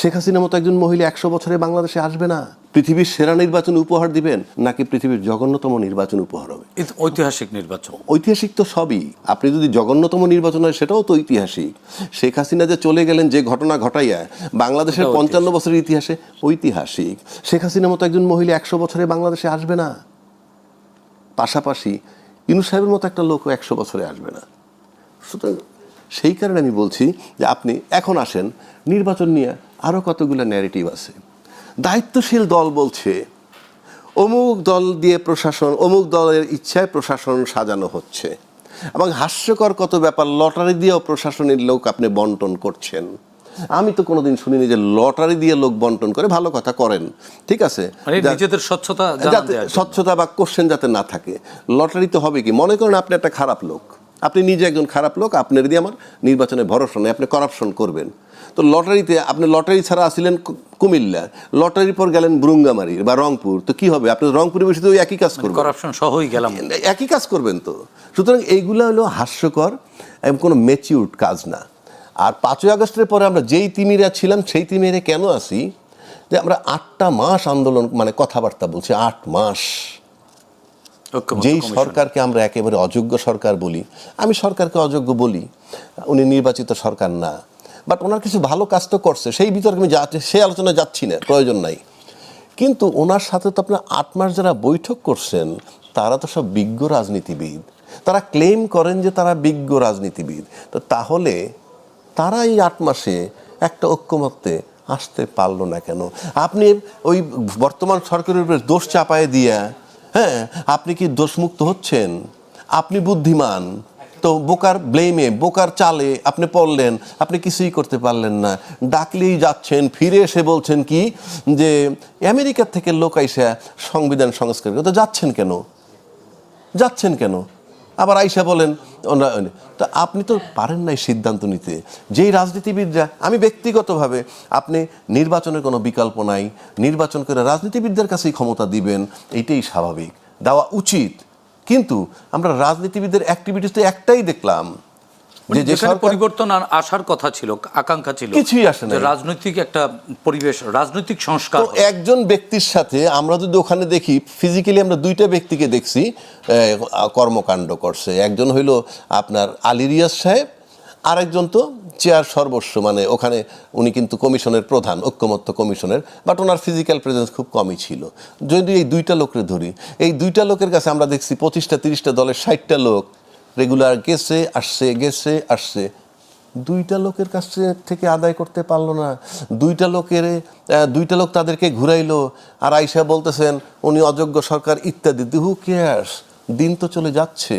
শেখ হাসিনার মতো একজন মহিলা একশো বছরে বাংলাদেশে আসবে না? পৃথিবীর সেরা নির্বাচন উপহার দিবেন নাকি পৃথিবীর জঘন্যতম নির্বাচন উপহার হবে? ঐতিহাসিক নির্বাচন। ঐতিহাসিক তো সবই। আপনি যদি জঘন্যতম নির্বাচন হয় সেটাও তো ঐতিহাসিক। শেখ হাসিনা যে চলে গেলেন যে ঘটনা ঘটাইয়া বাংলাদেশের পঞ্চান্ন বছরের ইতিহাসে ঐতিহাসিক। শেখ হাসিনার মতো একজন মহিলা একশো বছরে বাংলাদেশে আসবে না? পাশাপাশি ইনু সাহেবের মতো একটা লোকও একশো বছরে আসবে না। সুতরাং সেই কারণে আমি বলছি যে আপনি এখন আসেন নির্বাচন নিয়ে আরও কতগুলো ন্যারেটিভ আছে। দায়িত্বশীল দল বলছে অমুক দল দিয়ে প্রশাসন অমুক দলের ইচ্ছায় প্রশাসন সাজানো হচ্ছে। এবং হাস্যকর কত ব্যাপার লটারি দিয়েও প্রশাসনের লোক আপনি বন্টন করছেন। আমি তো কোনোদিন শুনিনি যে লটারি দিয়ে লোক বন্টন করে ভালো কথা করেন। ঠিক আছে? মানে নিজেদের স্বচ্ছতা। স্বচ্ছতা বা কোশ্চেন যাতে না থাকে। লটারি তো হবে কি? মনে করেন আপনি একটা খারাপ লোক। আপনি নিজে একজন খারাপ লোক আপনার দিয়ে আমার নির্বাচনে ভরসা নেই আপনি করাপশন করবেন। তো লটারিতে আপনি লটারি ছাড়া আসিলেন কুমিল্লা লটারির পর গেলেন ব্রুঙ্গামারি বা রংপুর তো কি হবে? আপনি রংপুরে বসে তো ওই একই কাজ করবেন। করাপশন সহই গেলাম। একই কাজ করবেন তো। সুতরাং এইগুলো হলো হাস্যকর এবং কোনো ম্যাচিউরড কাজ না। আর পাঁচই আগস্টের পরে আমরা যেই তিমিরা ছিলাম সেই তিমিরে কেন আসি? যে আমরা আটটা মাস আন্দোলন মানে কথাবার্তা বলছি আট মাস। যেই সরকারকে আমরা একেবারে অযোগ্য সরকার বলি আমি সরকারকে অযোগ্য বলি উনি নির্বাচিত সরকার না। বাট ওনার কিছু ভালো কাজ তো করছে সেই বিতর্কে আমি সেই আলোচনা যাচ্ছি না প্রয়োজন নাই। কিন্তু ওনার সাথে তো আপনার আট মাস যারা বৈঠক করছেন তারা তো সব বিজ্ঞ রাজনীতিবিদ। তারা ক্লেম করেন যে তারা বিজ্ঞ রাজনীতিবিদ। তো তাহলে তারা এই আট মাসে একটা ঐক্যমত্যে আসতে পারল না কেন? আপনি ওই বর্তমান সরকারের উপরে দোষ চাপায় দিয়া হ্যাঁ আপনি কি দোষমুক্ত হচ্ছেন? আপনি বুদ্ধিমান। তো বোকার ব্লেমে বোকার চালে আপনি পড়লেন, আপনি কিছুই করতে পারলেন না। ডাকলেই যাচ্ছেন, ফিরে এসে বলছেন কি যে, আমেরিকার থেকে লোক আইসা সংবিধান সংস্কার তো যাচ্ছেন কেন? যাচ্ছেন কেন? আবার আইসা বলেন তা আপনি তো পারেন নাই সিদ্ধান্ত নিতে। যেই রাজনীতিবিদরা, আমি ব্যক্তিগতভাবে, আপনি নির্বাচনের কোনো বিকল্প নাই, নির্বাচন করে রাজনীতিবিদদের কাছেই ক্ষমতা দিবেন এইটাই স্বাভাবিক। দেওয়া উচিত। কিন্তু আমরা রাজনীতিবিদদের অ্যাক্টিভিটিস তো একটাই দেখলাম। যে যে পরিবর্তন আর আসার কথা ছিল আকাঙ্ক্ষা ছিল কিছুই আসে। যে রাজনৈতিক একটা পরিবেশ রাজনৈতিক সংস্কার তো একজন ব্যক্তির সাথে আমরা যদি ওখানে দেখি ফিজিক্যালি আমরা দুইটা ব্যক্তিকে দেখছি কর্মকাণ্ড করছে। একজন হইল আপনার আলী রিয়াজ সাহেব আরেকজন তো চেয়ার সর্বস্ব মানে ওখানে উনি কিন্তু কমিশনের প্রধান ঐক্যমত্য কমিশনের বাট ওনার ফিজিক্যাল প্রেজেন্স খুব কমই ছিল। যদি এই দুইটা লোককে ধরি এই দুইটা লোকের কাছে আমরা দেখছি পঁচিশটা তিরিশটা দলের ষাটটা লোক রেগুলার গেছে, আসছে গেছে, আসছে। দুইটা লোকের কাছে থেকে আদায় করতে পারল না। দুইটা লোকের দুইটা লোক তাদেরকে ঘুরাইলো আর আইসা বলতেছেন, উনি অযোগ্য সরকার ইত্যাদি হু কেয়ার্স দিন তো চলে যাচ্ছে।